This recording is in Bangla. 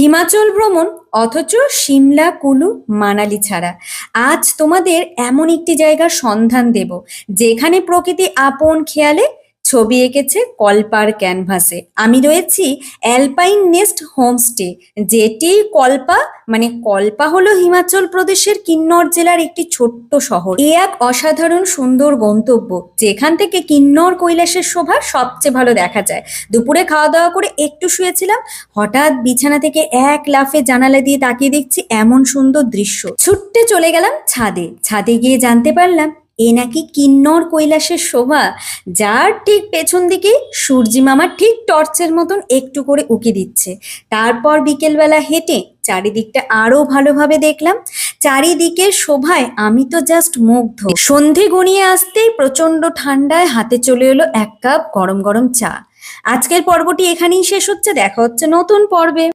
হিমাচল ভ্রমণ অথচ সিমলা, কুলু, মানালি ছাড়া। আজ তোমাদের এমন একটি জায়গার সন্ধান দেব, যেখানে প্রকৃতি আপন খেয়ালে ছবি এঁকেছে কল্পার ক্যানভাসে। আমি রয়েছি অ্যালপাইন নেস্ট হোমস্টে, যেটি কল্পা মানে কল্পা হলো হিমাচল প্রদেশের কিন্নর জেলার একটি ছোট্ট শহর। এ এক অসাধারণ সুন্দর গন্তব্য, যেখান থেকে কিন্নর কৈলাসের শোভা সবচেয়ে ভালো দেখা যায়। দুপুরে খাওয়া দাওয়া করে একটু শুয়েছিলাম, হঠাৎ বিছানা থেকে এক লাফে জানালা দিয়ে তাকিয়ে দেখছি এমন সুন্দর দৃশ্য। ছুটতে চলে গেলাম ছাদে ছাদে গিয়ে জানতে পারলাম এ নাকি কিন্নর কৈলাসের শোভা, যার ঠিক পেছন দিকে সূর্যি মামা ঠিক টর্চের মতন একটু করে উকি দিচ্ছে। তারপর বিকেলবেলা হেঁটে চারিদিকটা আরও ভালোভাবে দেখলাম। চারিদিকের শোভায় আমি তো জাস্ট মুগ্ধ। সন্ধে গড়িয়ে আসতেই প্রচণ্ড ঠান্ডায় হাতে চলে এলো এক কাপ গরম গরম চা। আজকের পর্বটি এখানেই শেষ হচ্ছে, দেখা হচ্ছে নতুন পর্বে।